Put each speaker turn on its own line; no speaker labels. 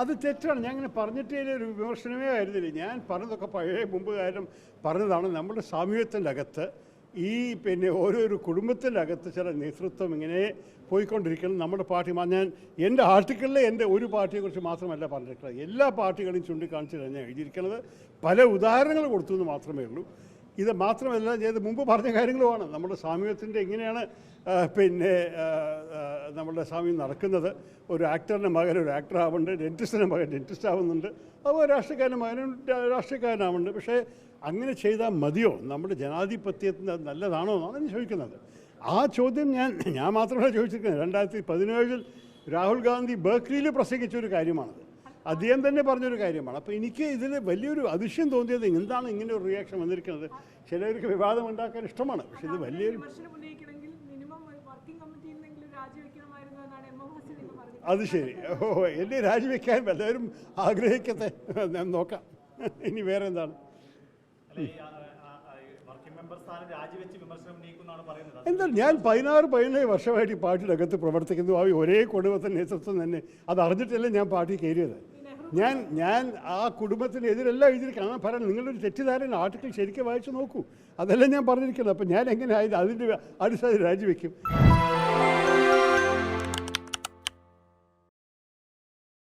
അത്
തെറ്റാണ്. ഞാൻ അങ്ങനെ പറഞ്ഞിട്ടേ ഒരു വിമർശനമേ ആയിരുന്നില്ല. ഞാൻ പറഞ്ഞതൊക്കെ പഴയ മുമ്പ് കാര്യം പറഞ്ഞതാണ്. നമ്മുടെ സാമൂഹ്യത്തിന്റെ അകത്ത് ഈ പിന്നെ ഓരോരോ കുടുംബത്തിന്റെ അകത്ത് ചില നേതൃത്വം ഇങ്ങനെ പോയിക്കൊണ്ടിരിക്കണം. നമ്മുടെ പാർട്ടി ഞാൻ എന്റെ ആർട്ടിക്കിളിൽ എന്റെ ഒരു പാർട്ടിയെക്കുറിച്ച് മാത്രമല്ല പറഞ്ഞിട്ടുള്ളത്. എല്ലാ പാർട്ടികളെയും ചൂണ്ടിക്കാണിച്ച് തന്നെ എഴുതിയിരിക്കുന്നത് പല ഉദാഹരണങ്ങൾ കൊടുത്തു എന്ന് മാത്രമേ ഉള്ളൂ. ഇത് മാത്രമല്ല ഇത് മുമ്പ് പറഞ്ഞ കാര്യങ്ങളുമാണ്. നമ്മുടെ സാമൂഹ്യത്തിന്റെ എങ്ങനെയാണ് പിന്നെ നമ്മുടെ സാമൂഹ്യം നടക്കുന്നത്. ഒരു ആക്ടറിന്റെ മകൻ ഒരു ആക്ടർ ആവുന്നുണ്ട് ഡെന്റിസ്റ്റിന്റെ മകൻ ഡെന്റിസ്റ്റ് ആവുന്നുണ്ട് അതുപോലെ രാഷ്ട്രീയക്കാരന്റെ മകനും രാഷ്ട്രീയക്കാരനാവുന്നുണ്ട്. പക്ഷേ അങ്ങനെ ചെയ്താൽ മതിയോ? നമ്മുടെ ജനാധിപത്യത്തിന് നല്ലതാണോ എന്നാണ് ഞാൻ ചോദിക്കുന്നത്. ആ ചോദ്യം ഞാൻ ഞാൻ മാത്രമല്ല ചോദിച്ചിരിക്കുന്നത്. രണ്ടായിരത്തി പതിനേഴിൽ രാഹുൽ ഗാന്ധി ബർക്ലിയിൽ പ്രസംഗിച്ച ഒരു കാര്യമാണത്. അദ്ദേഹം തന്നെ പറഞ്ഞൊരു കാര്യമാണ്. അപ്പോൾ എനിക്ക് ഇതിൽ വലിയൊരു അതിശയം തോന്നിയത് എന്താണ് ഇങ്ങനെ ഒരു റിയാക്ഷൻ വന്നിരിക്കുന്നത്? ചിലർക്ക് വിവാദം ഉണ്ടാക്കാൻ ഇഷ്ടമാണ്. പക്ഷേ ഇത് വലിയൊരു
വിമർശനം ഉന്നയിക്കണമെങ്കിൽ മിനിമം വർക്കിംഗ് കമ്മിറ്റിയിൽ നിന്നെങ്കിലും രാജിവെക്കണമായിരുന്നു എന്നാണ് എം എം ഹസൻ ഇന്ന് പറഞ്ഞത്.
അത് ശരി. ഓ എന്നെ രാജിവെക്കാൻ എല്ലാവരും ആഗ്രഹിക്കട്ടെ? ഞാൻ നോക്കാം. ഇനി വേറെ എന്താണ്?
വർക്കിംഗ് മെമ്പർ സ്ഥാനം രാജിവെച്ച് വിമർശനം ഉന്നയിക്കുന്നാണ് പറയുന്നത്.
എന്താ ഞാൻ പതിനാറ് പതിനേഴ് വർഷമായിട്ട് ഈ പാർട്ടിയുടെ അകത്ത് പ്രവർത്തിക്കുന്നു. ആ ഒരേ കുടുംബത്തിന്റെ നേതൃത്വം തന്നെ. അത് അറിഞ്ഞിട്ടല്ലേ ഞാൻ പാർട്ടി കയറിയത്? ഞാൻ ഞാൻ ആ കുടുംബത്തിനെതിരെല്ലാം എഴുതിയിരിക്കണം ആ പറയാൻ നിങ്ങളൊരു തെറ്റിദ്ധാരണ ആർട്ടിക്കിൾ ശരിക്കും വായിച്ചു നോക്കൂ. അതെല്ലാം ഞാൻ പറഞ്ഞിരിക്കുന്നത്. അപ്പം ഞാൻ എങ്ങനെ അതിന്റെ അടിസ്ഥാനത്തിൽ രാജിവെക്കും.